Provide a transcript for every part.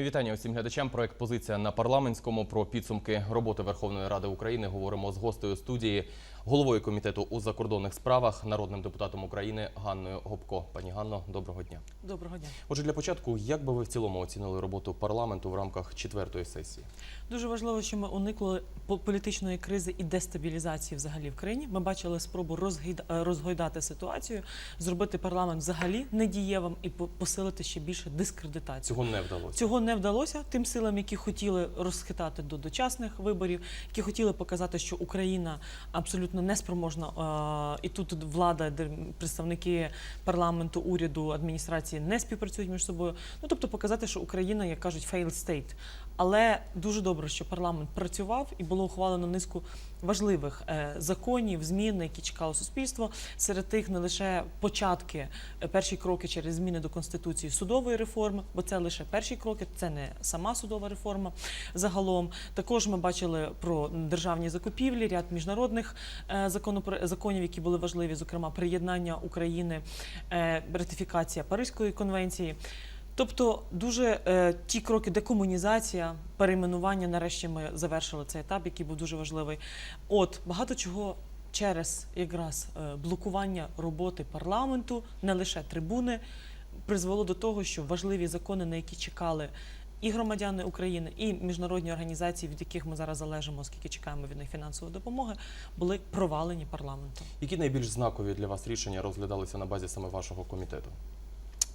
Мої вітання усім глядачам. Проект Позиція на парламентському про підсумки роботи Верховної Ради України. Говоримо з гостею студії, головою комітету у закордонних справах, народним депутатом України Ганною Гопко. Пані Ганно, доброго дня. Доброго дня. Отже, для початку, як би ви в цілому оцінили роботу парламенту в рамках четвертої сесії? Дуже важливо, що ми уникли по- політичної кризи і дестабілізації взагалі в країні. Ми бачили спробу е, розгойдати ситуацію, зробити парламент взагалі недієвим і по- посилити ще більше дискредитацію. Цього не вдалося. Цього не вдалося тим силам, які хотіли розхитати до дочасних виборів, які хотіли показати, що Україна абсолютно неспроможна, е, і тут влада, представники парламенту, уряду, адміністрації не співпрацюють між собою. Ну тобто показати, що Україна, як кажуть, failed state. Але дуже добре, що парламент працював і було ухвалено низку важливих е, законів, змін, на які чекало суспільство. Серед тих не лише початки, е, перші кроки через зміни до конституції судової реформи, бо це лише перші кроки, це не сама судова реформа. Загалом також ми бачили про державні закупівлі, ряд міжнародних е, законів, які були важливі, зокрема приєднання України, ратифікація Паризької конвенції. Тобто, дуже е, ті кроки декомунізація, перейменування. Нарешті ми завершили цей етап, який був дуже важливий. От багато чого через якраз е, блокування роботи парламенту, не лише трибуни, призвело до того, що важливі закони, на які чекали. І громадяни України, і міжнародні організації, від яких ми зараз залежимо, оскільки чекаємо від них фінансової допомоги, були провалені парламентом. Які найбільш знакові для вас рішення розглядалися на базі саме вашого комітету?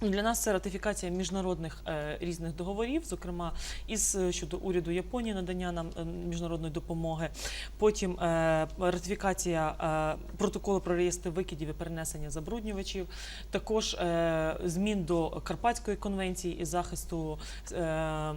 Ну, Для нас це ратифікація міжнародних е, різних договорів, зокрема із е, щодо уряду Японії надання нам е, міжнародної допомоги. Потім е, ратифікація е, протоколу про реєстр викидів і перенесення забруднювачів. Також е, змін до Карпатської конвенції із захисту е,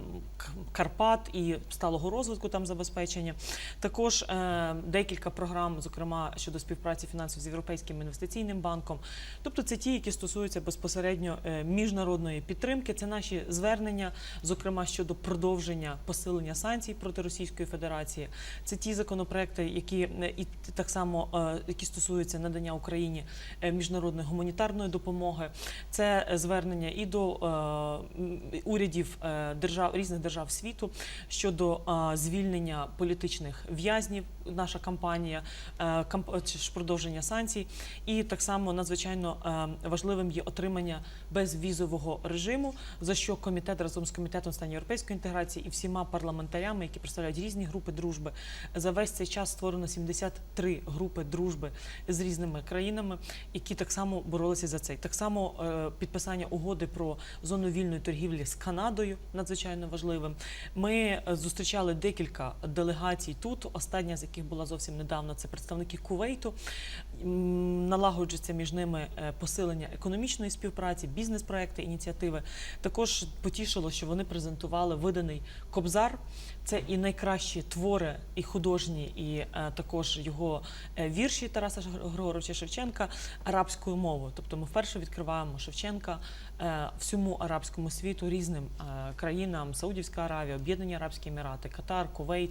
Карпат і сталого розвитку там забезпечення. Також е, декілька програм, зокрема щодо співпраці фінансів з Європейським інвестиційним банком. Тобто це ті, які стосуються безпосередньо е, міжнародної підтримки. Це наші звернення, зокрема щодо продовження посилення санкцій проти Російської Федерації. Це ті законопроекти, які е, і так само е, які стосуються надання Україні е, міжнародної гуманітарної допомоги. Це е, звернення і до е, урядів е, держав різних держав світу щодо е, звільнення політичних в'язнів. Наша кампанія е, камп- продовження санкцій, і так само надзвичайно е, важливим є отримання безвізового режиму, за що комітет разом з комітетом стані європейської інтеграції і всіма парламентарями, які представляють різні групи дружби, за весь цей час створено 73 групи дружби з різними країнами, які так само боролися за це. Так само е, підписання угоди про зону вільної торгівлі з Канадою надзвичайно важливим. Ми е, зустрічали декілька делегацій тут. Остання з яких була зовсім недавно. Це представники Кувейту. Налагоджується між ними е, посилення економічної співпраці, бізнес-проекти, ініціативи. Також потішило, що вони презентували виданий Кобзар. Це і найкращі твори, і художні, і е, також його е, вірші Тараса Григоровича Шевченка арабською мовою. Тобто ми вперше відкриваємо Шевченка всьому арабському світу різним країнам: Саудівська Аравія, Об'єднані Арабські Емірати, Катар, Кувейт,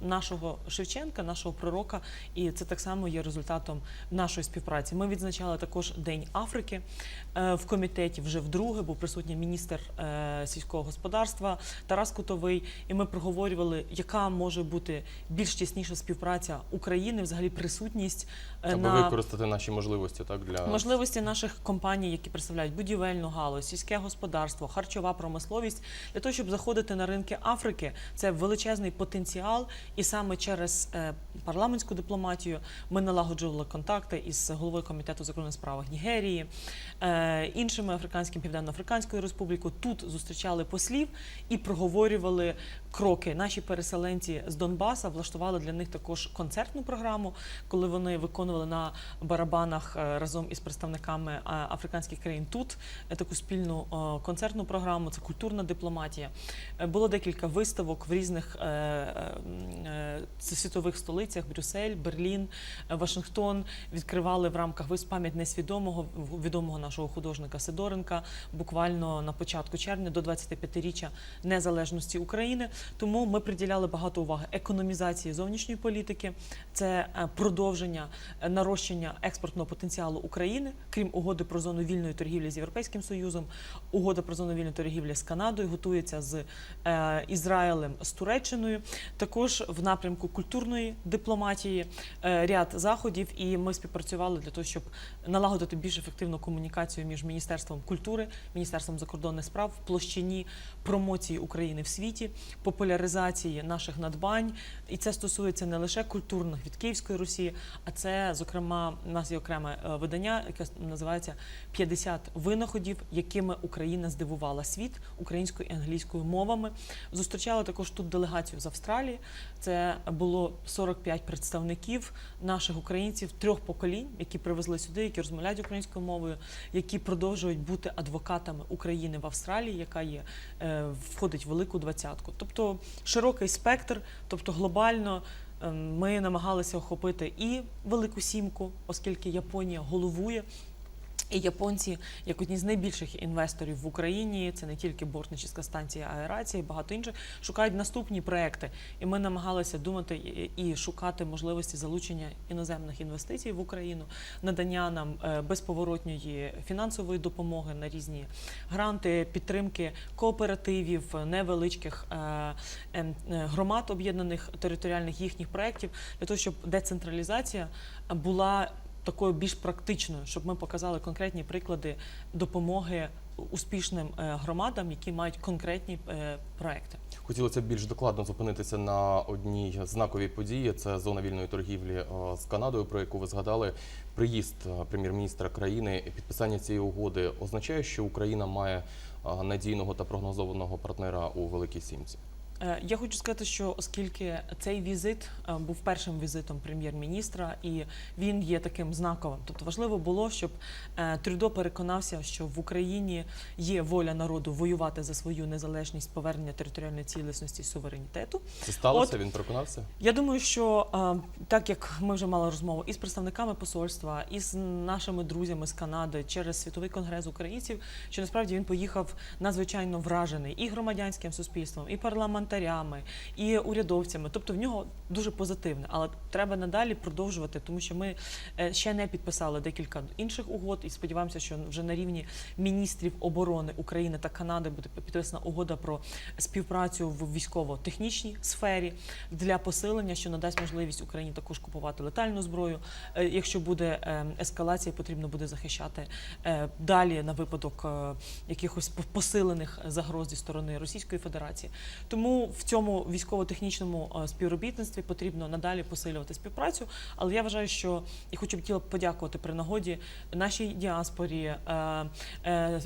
нашого Шевченка, нашого пророка. І це так само є результатом нашої співпраці. Ми відзначали також День Африки е, в комітеті. Вже вдруге був присутній міністр е, сільського господарства Тарас Кутовий. І ми проговорювали, яка може бути більш тісніша співпраця України, взагалі присутність е, Аби на використати наші можливості так для можливості наших компаній, які представляють будівельну галузь, сільське господарство, харчова промисловість, для того, щоб заходити на ринки Африки, це величезний потенціал, і саме через парламентську дипломатію ми налагоджували контакти із головою комітету закордонних справах Нігерії, е, іншими африканським південноафриканською республікою. Тут зустрічали послів і проговорювали кроки. Наші переселенці з Донбаса влаштували для них також концертну програму, коли вони виконували на барабанах е, разом із представниками е, африканських країн тут таку спільну концертну програму. Це культурна дипломатія. Було декілька виставок в різних світових столицях: Брюссель, Берлін, е, Вашингтон, відкривали в рамках вис пам'ять несвідомого відомого нашого художника Сидоренка буквально на початку червня до 25-річчя незалежності України. Тому ми приділяли багато уваги економізації зовнішньої політики, це е, продовження е, нарощення експортного потенціалу України, крім угоди про зону вільної торгівлі з Європейським Союзом. Угода про зону вільної торгівлі з Канадою готується з е, Ізраїлем з Туреччиною. Також в напрямку культурної дипломатії ряд заходів, і ми співпрацювали для того, щоб налагодити більш ефективну комунікацію між міністерством культури, міністерством закордонних справ в площині промоції України в світі, популяризації наших надбань. І це стосується не лише культурних від Київської Росії, а це, зокрема, у нас є окреме е, видання, яке називається «50 винаходів, якими Україна здивувала світ українською і англійською мовами. Зустрічали також тут делегацію з Австралії. Це було 45 представників наших українців трьох поколінь, які привезли сюди, які розмовляють українською мовою, які продовжують бути адвокатами України в Австралії, яка є е, входить в велику двадцятку. Тобто широкий спектр, тобто глобально. е, Ми намагалися охопити і велику сімку, оскільки Японія головує. І японці, як одні з найбільших інвесторів в Україні, це не тільки бортничівська станція аерації, багато інших, шукають наступні проекти. І ми намагалися думати і- шукати можливості залучення іноземних інвестицій в Україну, надання нам е, безповоротньої фінансової допомоги на різні гранти, підтримки кооперативів, невеличких е, ем, е, громад об'єднаних територіальних їхніх проєктів, для того, щоб децентралізація була такою більш практичною, щоб ми показали конкретні приклади допомоги успішним е, громадам, які мають конкретні е, проекти. Хотілося б більш докладно зупинитися на одній знаковій події. Це зона вільної торгівлі е, з Канадою, про яку ви згадали. Приїзд прем'єр-міністра країни, підписання цієї угоди означає, що Україна має надійного та прогнозованого партнера у Великій Сімці. Е, Я хочу сказати, що оскільки цей візит е, був першим візитом прем'єр-міністра, і він є таким знаковим. Тобто важливо було, щоб е, Трюдо переконався, що в Україні є воля народу воювати за свою незалежність, повернення територіальної цілісності суверенітету. Це сталося? Він переконався? Я думаю, що так як ми вже мали розмову і з представниками посольства, і з нашими друзями з Канади через світовий конгрес українців, що насправді він поїхав надзвичайно вражений і громадянським суспільством, і парламентарями, і урядовцями. Тобто в нього дуже позитивне, але треба надалі продовжувати, тому що ми е, ще не підписали декілька інших угод, і сподіваємося, що вже на рівні міністрів оборони України та Канади буде підписана угода про співпрацю в військово-технічній сфері для посилення, що надасть можливість Україні також купувати летальну зброю. Е, Якщо буде е, ескалація, потрібно буде захищати далі на випадок якихось посилених загроз зі сторони Російської Федерації. Тому в цьому військово-технічному е, співробітництві потрібно надалі посилювати співпрацю. Але я вважаю, що і хочу б хотіла подякувати при нагоді нашій діаспорі, е, е,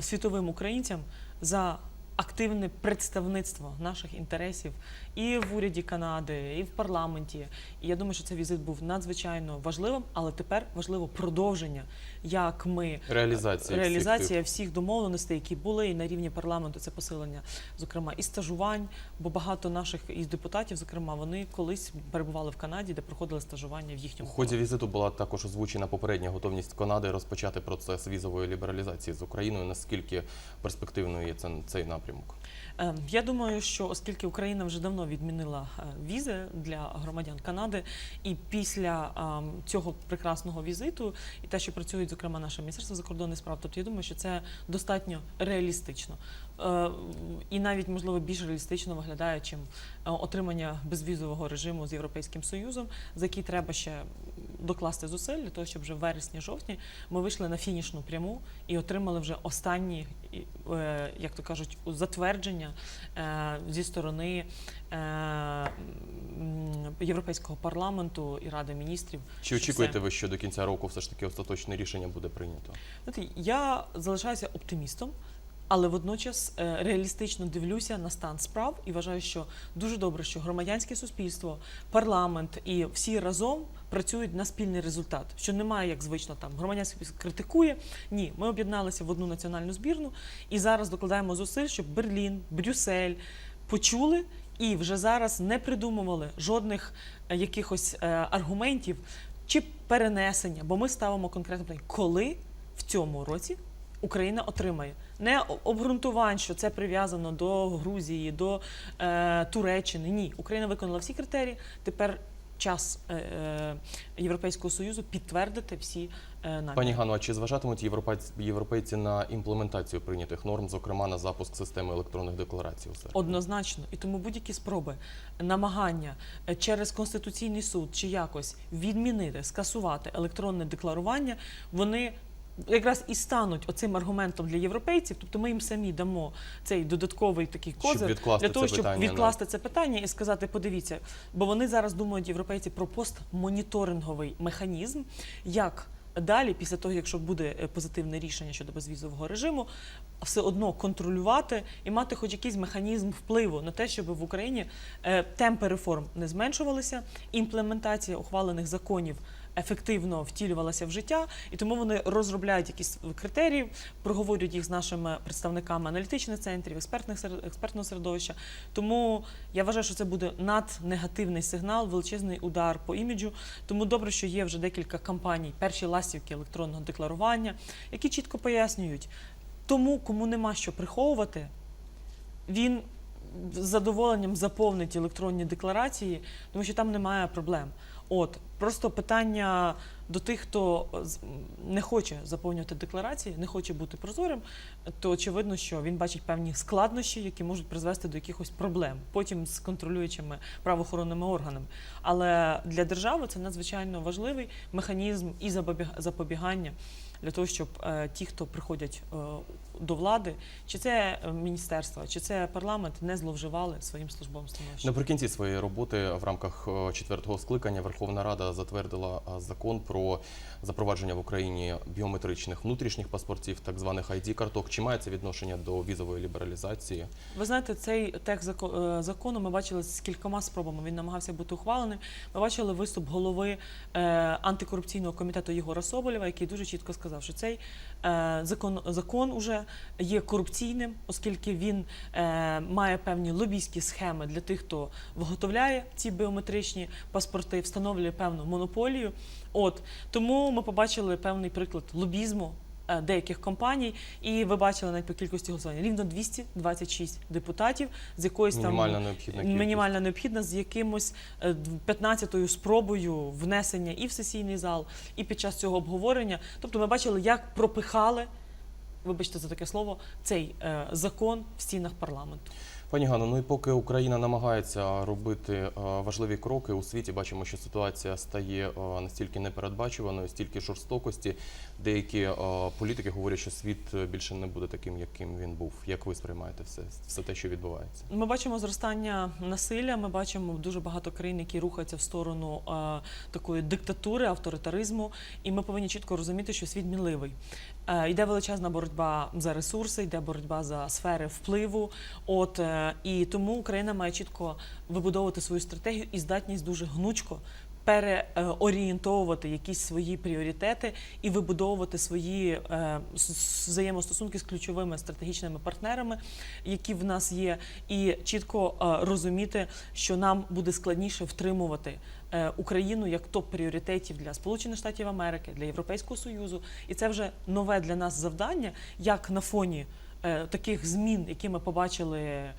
світовим українцям за активне представництво наших інтересів і в уряді Канади, і в парламенті. І я думаю, що цей візит був надзвичайно важливим, але тепер важливо продовження, як ми Реалізація. всіх реалізація всіх домовленостей, які були і на рівні парламенту, це посилення, зокрема, і стажувань, бо багато наших із депутатів, зокрема, вони колись перебували в Канаді, де проходили стажування в У їхньому ході візиту була також озвучена попередня готовність Канади розпочати процес візової лібералізації з Україною. Наскільки перспективною є це- цей напрямок? Е, Я думаю, що оскільки Україна вже давно відмінила е, візи для громадян Канади, і після ем, цього прекрасного візиту, і те, що працюють, зокрема, наше міністерство закордонних справ, тобто я думаю, що це достатньо реалістично. Е, І навіть можливо більш реалістично виглядає, чим е, отримання безвізового режиму з Європейським Союзом, за який треба ще докласти зусиль для того, щоб вже в вересні-жовтні ми вийшли на фінішну пряму і отримали вже останні, е, як то кажуть, затвердження е, зі сторони е, Європейського парламенту і Ради міністрів. Чи очікуєте ви, що до кінця року все ж таки остаточне рішення буде прийнято? Я залишаюся оптимістом, але водночас реалістично дивлюся на стан справ і вважаю, що дуже добре, що громадянське суспільство, парламент і всі разом працюють на спільний результат. Що немає, як звично там суспільство критикує. Ні, ми об'єдналися в одну національну збірну і зараз докладаємо зусиль, щоб Берлін, Брюссель почули. І вже зараз не придумували жодних е, якихось е, аргументів чи перенесення, бо ми ставимо конкретне питання, коли в цьому році Україна отримає не обґрунтувань, що це прив'язано до Грузії, до е, Туреччини. Ні, Україна виконала всі критерії. Тепер час е, е, Європейського союзу підтвердити всі е, наміри. Пані Гану, а чи зважатимуть європейці, європейці на імплементацію прийнятих норм, зокрема на запуск системи електронних декларацій? Однозначно, і тому будь-які спроби, намагання через конституційний суд чи якось відмінити, скасувати електронне декларування, вони. Якраз і стануть оцим аргументом для європейців, тобто ми їм самі дамо цей додатковий такий козир для того, щоб питання відкласти це питання і сказати: подивіться, бо вони зараз думають європейці про постмоніторинговий механізм, як далі, після того, якщо буде е, позитивне рішення щодо безвізового режиму, все одно контролювати і мати хоч якийсь механізм впливу на те, щоб в Україні е, темпи реформ не зменшувалися, імплементація ухвалених законів. Ефективно втілювалася в життя, і тому вони розробляють якісь критерії, проговорюють їх з нашими представниками аналітичних центрів, експертних експертного середовища. Тому я вважаю, що це буде наднегативний сигнал, величезний удар по іміджу. Тому добре, що є вже декілька кампаній, перші ластівки електронного декларування, які чітко пояснюють, тому, кому нема що приховувати, він з задоволенням заповнить електронні декларації, тому що там немає проблем. От просто питання до тих, хто з- не хоче заповнювати декларації, не хоче бути прозорим, то очевидно, що він бачить певні складнощі, які можуть призвести до якихось проблем потім з контролюючими правоохоронними органами. Але для держави це надзвичайно важливий механізм і запобіг- запобігання для того, щоб е, ті, хто приходять е, до влади, чи це е, міністерство, чи це парламент, не зловживали своїм службовим становищем. Наприкінці своєї роботи в рамках четвертого скликання Верховна Рада затвердила закон про запровадження в Україні біометричних внутрішніх паспортів, так званих id карток. Чи має це відношення до візової лібералізації? Ви знаєте, цей текст зако- закону ми бачили з кількома спробами. Він намагався бути ухваленим. Ми бачили виступ голови антикорупційного комітету Єгора Соболєва, який дуже чітко сказав, що цей е, закон закон уже є корупційним, оскільки він е, має певні лобійські схеми для тих, хто виготовляє ці біометричні паспорти, встановлює певну монополію. От тому ми побачили певний приклад лобізму деяких компаній, і ви бачили навіть по кількості голосування рівно 226 депутатів з якоїсь там Мінімальна необхідна кількість. мінімальна необхідна з якимось е, 15-ю спробою внесення і в сесійний зал, і під час цього обговорення. Тобто ми бачили, як пропихали. Вибачте за таке слово, цей е, закон в стінах парламенту. Пані Ганно, ну і поки Україна намагається робити е, важливі кроки у світі, бачимо, що ситуація стає е, настільки непередбачуваною, стільки жорстокості. Деякі е, політики говорять, що світ більше не буде таким, яким він був. Як ви сприймаєте все, все те, що відбувається? Ми бачимо зростання насилля. Ми бачимо дуже багато країн, які рухаються в сторону такої диктатури, авторитаризму. І ми повинні чітко розуміти, що світ мінливий. Е, йде величезна боротьба за ресурси, йде боротьба за сфери впливу. От е, і тому Україна має чітко вибудовувати свою стратегію і здатність дуже гнучко. Переорієнтовувати якісь свої пріоритети і вибудовувати свої е, взаємостосунки з ключовими стратегічними партнерами, які в нас є, і чітко е, розуміти, що нам буде складніше втримувати е, Україну як топ пріоритетів для Сполучених Штатів Америки, для Європейського Союзу. І це вже нове для нас завдання, як на фоні. Е, Таких змін, які ми побачили, е,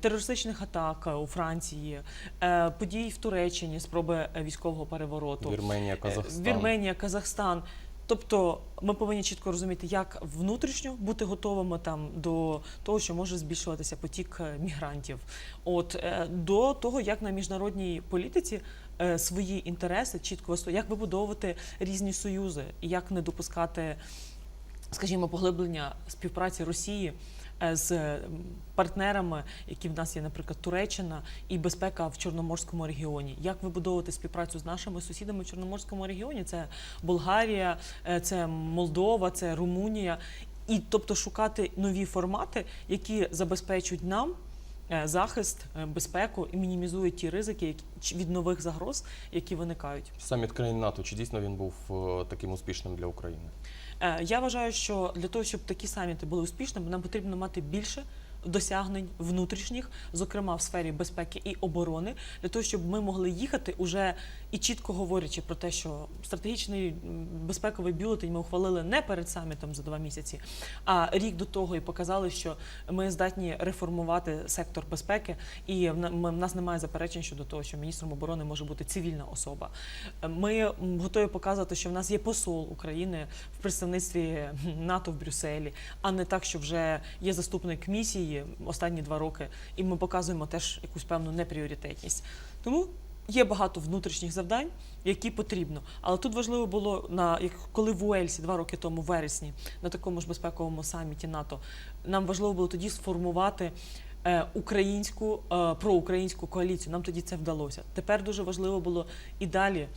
терористичних атак е, у Франції, подій в Туреччині, спроби військового перевороту, Вірменія, Казахстан. Вірменія, Казахстан. Тобто ми повинні чітко розуміти, як внутрішньо бути готовими там до того, що може збільшуватися потік мігрантів, от до того, як на міжнародній політиці свої інтереси чітко як вибудовувати різні союзи, як не допускати, скажімо, поглиблення співпраці Росії. е, З партнерами, які в нас є, наприклад, Туреччина і безпека в Чорноморському регіоні. Як вибудовувати співпрацю з нашими сусідами в Чорноморському регіоні? Це Болгарія, е, це Молдова, це Румунія. І тобто шукати нові формати, які забезпечують нам е, захист, безпеку і мінімізують ті ризики від нових загроз, які виникають. Саміт країн НАТО, чи дійсно він був таким успішним для України? Е, Я вважаю, що для того, щоб такі саміти були успішними, нам потрібно мати більше досягнень внутрішніх, зокрема в сфері безпеки і оборони, для того, щоб ми могли їхати уже і чітко говорячи про те, що стратегічний безпековий бюлетень ми ухвалили не перед самітом за два місяці, а рік до того і показали, що ми здатні реформувати сектор безпеки, і в на- в нас немає заперечень щодо того, що міністром оборони може бути цивільна особа. Ми готові показувати, що в нас є посол України в представництві НАТО в Брюсселі, а не так, що вже є заступник місії останні два роки, і ми показуємо теж якусь певну непріоритетність. Тому є багато внутрішніх завдань, які потрібно. Але тут важливо було на як коли в Уельсі два роки тому, в вересні, на такому ж безпековому саміті НАТО, нам важливо було тоді сформувати. е, Українську е, проукраїнську коаліцію нам тоді це вдалося. Тепер дуже важливо було і далі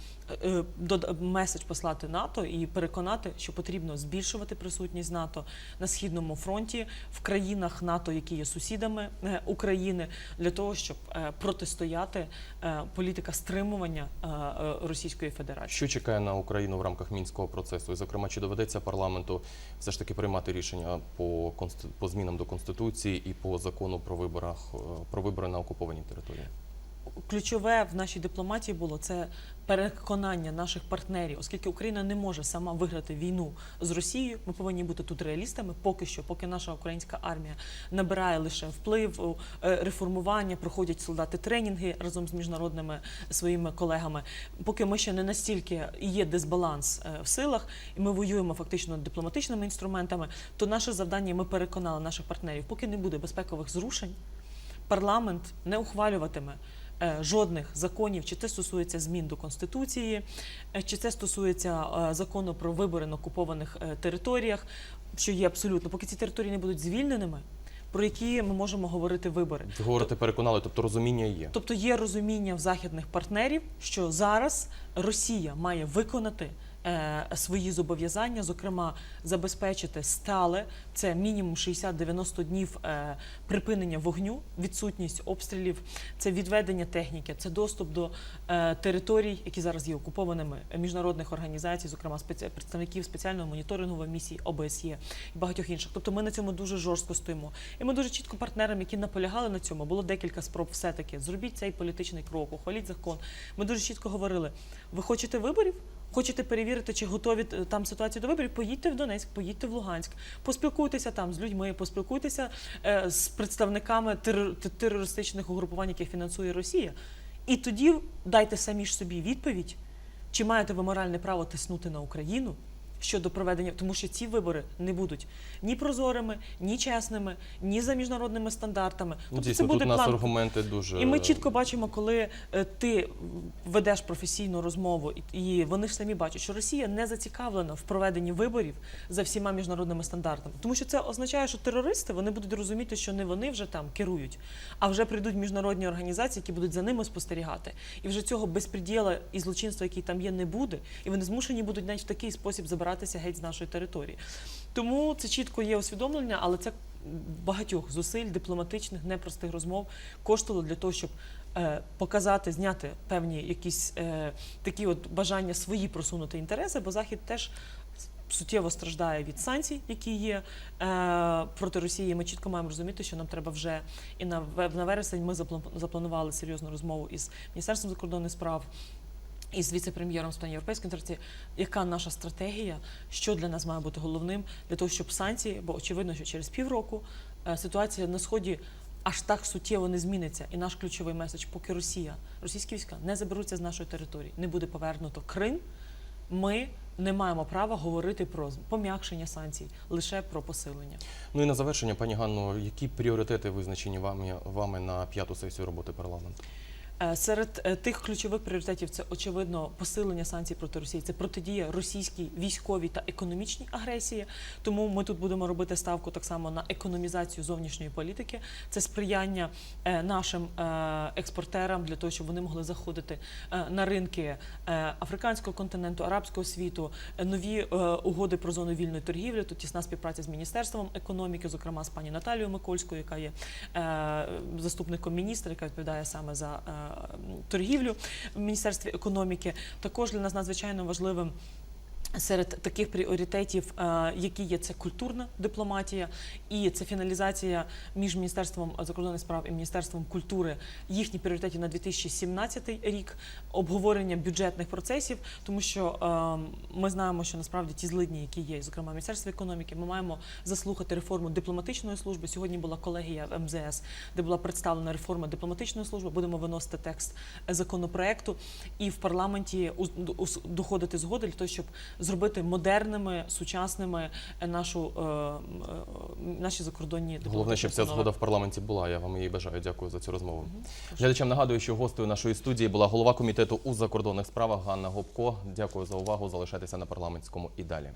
меседж послати НАТО і переконати, що потрібно збільшувати присутність НАТО на східному фронті в країнах НАТО, які є сусідами е, України, для того, щоб е, протистояти е, політика стримування е, е, Російської Федерації. Що чекає на Україну в рамках мінського процесу? І, зокрема, чи доведеться парламенту все ж таки приймати рішення по по змінам до конституції і по закону про виборах е, про вибори на окупованій території? Ключове в нашій дипломатії було це переконання наших партнерів, оскільки Україна не може сама виграти війну з Росією. Ми повинні бути тут реалістами. Поки що, поки наша українська армія набирає лише вплив, е, реформування, проходять солдати тренінги разом з міжнародними своїми колегами. Поки ми ще не настільки є дисбаланс е, в силах, і ми воюємо фактично дипломатичними інструментами, то наше завдання ми переконали наших партнерів, поки не буде безпекових зрушень парламент не ухвалюватиме жодних законів, чи це стосується змін до конституції, е, чи це стосується е, закону про вибори на окупованих е, територіях, що є абсолютно, поки ці території не будуть звільненими, про які ми можемо говорити вибори. Ви говорите, переконали, тобто розуміння є. Тобто є розуміння в західних партнерів, що зараз Росія має виконати е, свої зобов'язання, зокрема забезпечити стале це мінімум 60-90 днів е, припинення вогню, відсутність обстрілів, це відведення техніки, це доступ до е, територій, які зараз є окупованими е, міжнародних організацій, зокрема представників спеціальної моніторингової місії ОБСЄ і багатьох інших. Тобто ми на цьому дуже жорстко стоїмо. І ми дуже чітко партнерам, які наполягали на цьому, було декілька спроб все-таки зробіть цей політичний крок, ухваліть закон. Ми дуже чітко говорили: ви хочете виборів? Хочете перевірити, чи готові е, там ситуацію до виборів? Поїдьте в Донецьк, поїдьте в Луганськ, поспілкуйтеся там з людьми, поспілкуйтеся е, з представниками терор- терористичних угрупувань, яких фінансує Росія. І тоді дайте самі ж собі відповідь, чи маєте ви моральне право тиснути на Україну щодо проведення, тому що ці вибори не будуть ні прозорими, ні чесними, ні за міжнародними стандартами. Ну, Тобто дійсно, це буде тут у нас аргументи дуже і ми чітко бачимо, коли е, ти ведеш професійну розмову, і- вони ж самі бачать, що Росія не зацікавлена в проведенні виборів за всіма міжнародними стандартами, тому що це означає, що терористи вони будуть розуміти, що не вони вже там керують, а вже прийдуть міжнародні організації, які будуть за ними спостерігати. І вже цього безпреділа і злочинства, який там є, не буде, і вони змушені будуть навіть в такий спосіб забиратися геть з нашої території. Тому це чітко є усвідомлення, але це багатьох зусиль, дипломатичних, непростих розмов коштувало для того, щоб е, показати, зняти певні якісь е, такі от бажання свої просунути інтереси, бо Захід теж суттєво страждає від санкцій, які є е, проти Росії. Ми чітко маємо розуміти, що нам треба вже і на, на вересень ми запла- запланували серйозну розмову із Міністерством закордонних справ. І з віце-прем'єром з питань європейської інтеграції, яка наша стратегія, що для нас має бути головним для того, щоб санкції, бо очевидно, що через півроку е, ситуація на сході аж так суттєво не зміниться. І наш ключовий меседж, поки Росія, російські війська не заберуться з нашої території, не буде повернуто Крим. Ми не маємо права говорити про пом'якшення санкцій, лише про посилення. Ну і на завершення, пані Ганно, які пріоритети визначені вами, вами на п'яту сесію роботи парламенту? Е, Серед е, тих ключових пріоритетів це очевидно посилення санкцій проти Росії, це протидія російській військовій та економічній агресії. Тому ми тут будемо робити ставку так само на економізацію зовнішньої політики. Це сприяння е, нашим експортерам для того, щоб вони могли заходити на ринки африканського континенту, арабського світу, нові угоди про зону вільної торгівлі. Тут тісна співпраця з міністерством економіки, зокрема з пані Наталією Микольською, яка є заступником міністра, яка відповідає саме за торгівлю в міністерстві економіки. Також для нас надзвичайно важливим. Серед таких пріоритетів, е, які є, це культурна дипломатія і це фіналізація між міністерством закордонних справ і міністерством культури їхні пріоритети на 2017 рік, обговорення бюджетних процесів, тому що е, ми знаємо, що насправді ті злидні, які є, зокрема в міністерстві економіки, ми маємо заслухати реформу дипломатичної служби. Сьогодні була колегія в МЗС, де була представлена реформа дипломатичної служби. Будемо виносити текст законопроекту і в парламенті доходити згоди для того, щоб зробити модерними, сучасними е, нашу е, е, наші закордонні Головне, щоб ця згода в парламенті була. Я вам її бажаю. Дякую за цю розмову. Глядачам нагадую, що гостею нашої студії була голова комітету у закордонних справах Ганна Гопко. Дякую за увагу. Залишайтеся на парламентському і далі.